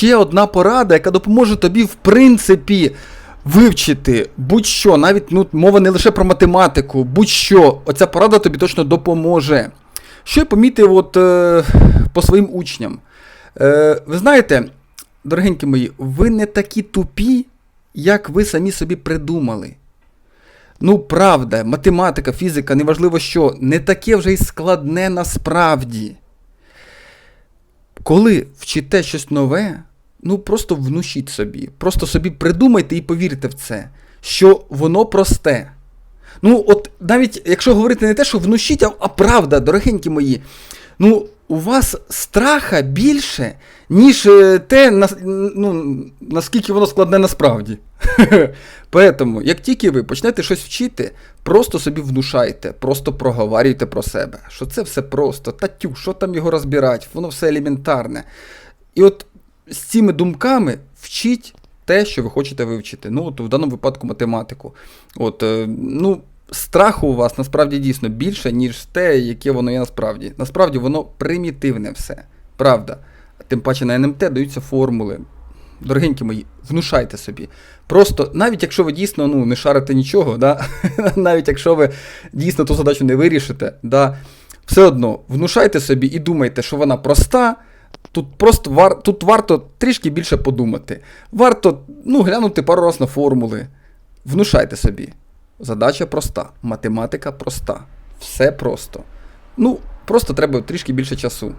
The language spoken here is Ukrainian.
ще одна порада, яка допоможе тобі, в принципі, вивчити будь-що, навіть ну, мова не лише про математику, будь-що. Оця порада тобі точно допоможе. Що я помітив от, е, по своїм учням? Е, ви знаєте, дорогенькі мої, ви не такі тупі, як ви самі собі придумали. Ну, правда, математика, фізика, неважливо що, не таке вже й складне насправді. Коли вчите щось нове, ну просто внушіть собі. Просто собі придумайте і повірте в це, що воно просте. Ну, от навіть якщо говорити не те, що внушіть, а, а правда, дорогенькі мої, ну, у вас страха більше, ніж е, те, нас- ну, наскільки воно складне насправді. Поэтому, як тільки ви почнете щось вчити, просто собі внушайте, просто проговорюйте про себе, що це все просто, татю, що там його розбирати, воно все елементарне. І от з цими думками вчіть те, що ви хочете вивчити. Ну, от в даному випадку математику. От, е, ну, страху у вас насправді дійсно більше, ніж те, яке воно є насправді. Насправді воно примітивне все. Правда. Тим паче на НМТ даються формули. Дорогенькі мої, внушайте собі. Просто, навіть якщо ви дійсно ну, не шарите нічого, да? навіть якщо ви дійсно ту задачу не вирішите, да? все одно внушайте собі і думайте, що вона проста. Тут просто вар... тут варто трішки більше подумати. Варто ну, глянути пару раз на формули. Внушайте собі. Задача проста, математика проста. Все просто. Ну, просто треба трішки більше часу.